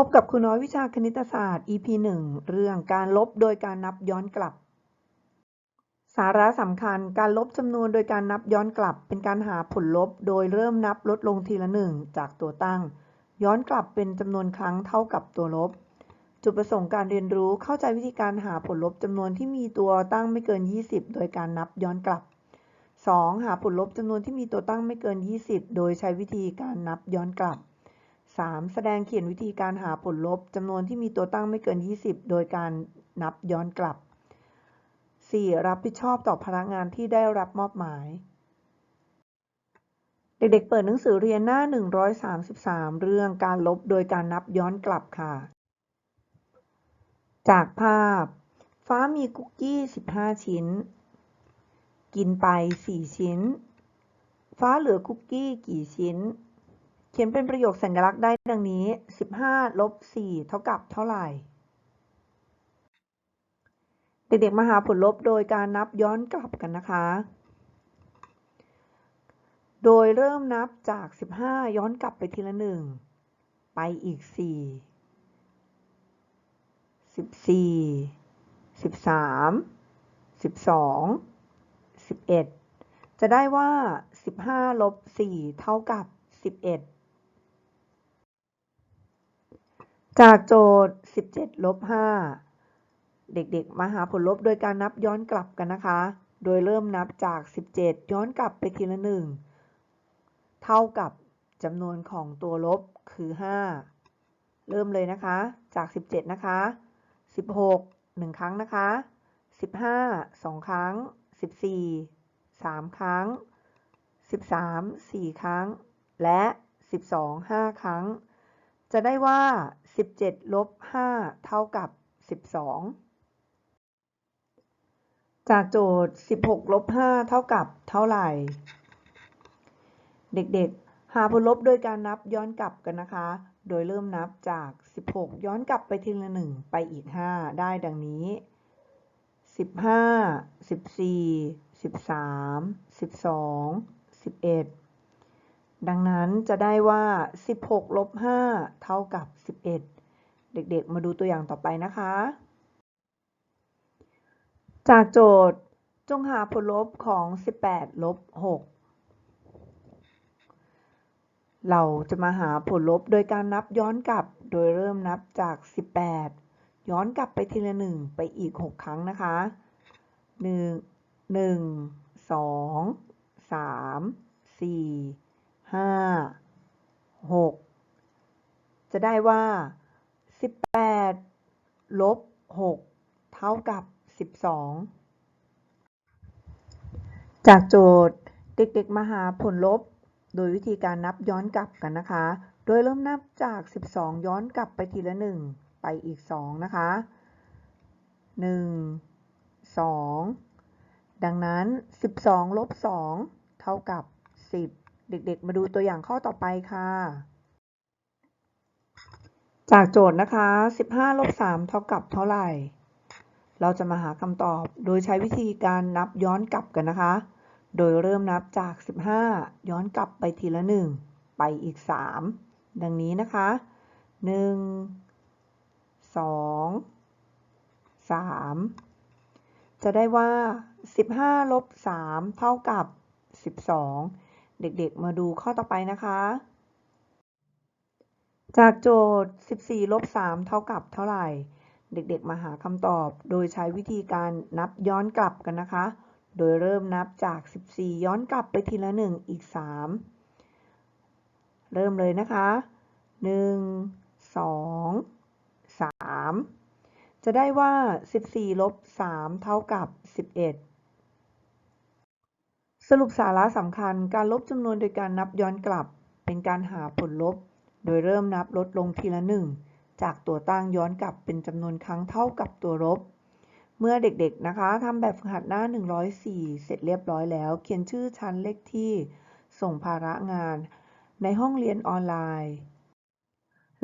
พบกับครูน้อยวิชาคณิตศาสตร์ EP 1 เรื่องการลบโดยการนับย้อนกลับ สาระสำคัญการลบจำนวนโดยการนับย้อนกลับ เป็นการหาผลลบโดยเริ่มนับลดลงทีละหนึ่งจากตัวตั้ง ย้อนกลับเป็นจำนวนครั้งเท่ากับตัวลบ จุดประสงค์การเรียนรู้เข้าใจวิธีการหาผลลบจำนวนที่มีตัวตั้งไม่เกิน 20 โดยการนับย้อนกลับ 2. หาผลลบจำนวนที่มีตัวตั้งไม่เกิน 20 โดยใช้วิธีการนับย้อนกลับ 3. แสดงเขียนวิธีการหาผลลบจำนวนที่มีตัวตั้งไม่เกิน 20 โดยการนับย้อนกลับ 4. รับผิดชอบต่อพนักงานที่ได้รับมอบหมาย เด็กๆ เปิดหนังสือเรียนหน้า 133 เรื่องการลบโดยการนับย้อนกลับค่ะ จากภาพ ฟ้ามีคุกกี้ 15 ชิ้น กินไป 4 ชิ้น ฟ้าเหลือคุกกี้กี่ชิ้น ขียนเป็นประโยคสัญลักษณ์ได้ดังนี้ 15 ลบ 4 เท่ากับเท่าไหร่ เด็กๆ มาหาผลลบโดยการนับย้อนกลับกันนะคะ โดยเริ่มนับจาก 15 ย้อนกลับไปทีละหนึ่งไปอีก 4 14 13 12 11 จะได้ว่า 15 ลบ 4 เท่ากับ 11 จากโจทย์ 17 ลบ 5 เด็กๆ มาหาผลลบโดยการนับย้อนกลับกันนะคะ โดยเริ่มนับจาก 17 ย้อนกลับไปทีละหนึ่งเท่ากับจำนวนของตัวลบคือ 5 เริ่มเลยนะคะ จาก 17 นะคะ 16 1 ครั้งนะคะ 15 2 ครั้ง 14 3 ครั้ง 13 4 ครั้ง และ 12 5 ครั้ง จะได้ว่า 17 ลบ 5 เท่ากับ 12 จากโจทย์ 16 ลบ 5 เท่ากับเท่าไหร่ เด็กๆ หาผลลบโดยการนับย้อนกลับกันนะคะ โดยเริ่มนับจาก 16 ย้อนกลับไปทีละหนึ่งไปอีก 5 ได้ดังนี้ 15 14 13 12 11 ดังนั้นจะได้ว่า 16ลบ5เท่ากับ 11 เด็กๆ มาดูตัวอย่างต่อไปนะคะ จากโจทย์จงหาผลลบของ 18 ลบ 6 เราจะมาหาผลลบโดยการนับย้อนกลับ โดยเริ่มนับจาก 18 ย้อนกลับไปทีละหนึ่งไปอีก 6 ครั้งนะคะ 1 1 2 3 4 5 6จะได้ว่า18ลบ6เท่ากับ12จากโจทย์เด็กๆมาหาผลลบ โดยวิธีการนับย้อนกลับกันนะคะ โดยเริ่มนับจาก 12 ย้อนกลับไปทีละ 1 ไปอีก 2 นะคะ 1 2 ดังนั้น 12 ลบ 2 เท่ากับ 10 เด็กๆ มาดูตัวอย่างข้อต่อไปค่ะ จากโจทย์นะคะ 15ลบ3เท่ากับเท่าไหร่ เราจะมาหาคำตอบโดยใช้วิธีการนับย้อนกลับกันนะคะ โดยเริ่มนับจาก 15 ย้อนกลับไปทีละ 1 ไปอีก 3 ดังนี้นะคะ 1 2 3 จะได้ว่า 15ลบ3เท่ากับ 12 เด็กๆ มาดูข้อต่อไปนะคะ จากโจทย์ 14 ลบ 3 เท่ากับเท่าไหร่ เด็กๆ มาหาคำตอบ โดยใช้วิธีการนับย้อนกลับกันนะคะ โดยเริ่มนับจาก 14 ย้อนกลับไปทีละ 1 อีก 3 เริ่มเลยนะคะ 1 2 3 จะได้ว่า 14 ลบ 3 เท่ากับ 11 สรุปสาระสำคัญการลบจำนวนโดยการนับย้อนกลับ เป็นการหาผลลบ โดยเริ่มนับลดลงทีละ1จากตัวตั้งย้อนกลับเป็นจำนวนครั้งเท่ากับตัวลบ เมื่อเด็กๆนะคะทำแบบฝึกหัดหน้า 104 เสร็จเรียบร้อยแล้ว เขียนชื่อชั้นเลขที่ ส่งภาระงาน ในห้องเรียนออนไลน์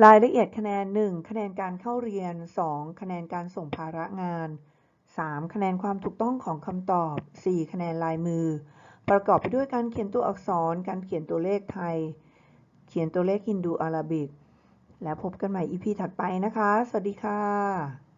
รายละเอียดคะแนน 1 คะแนนการเข้าเรียน 2 คะแนนการส่งภาระงาน 3 คะแนนความถูกต้องของคำตอบ 4 คะแนนลายมือ ประกอบไปด้วยการเขียนตัวอักษร การเขียนตัวเลขไทย เขียนตัวเลขฮินดูอาราบิก แล้วพบกันใหม่ EP ถัดไปนะคะ สวัสดีค่ะ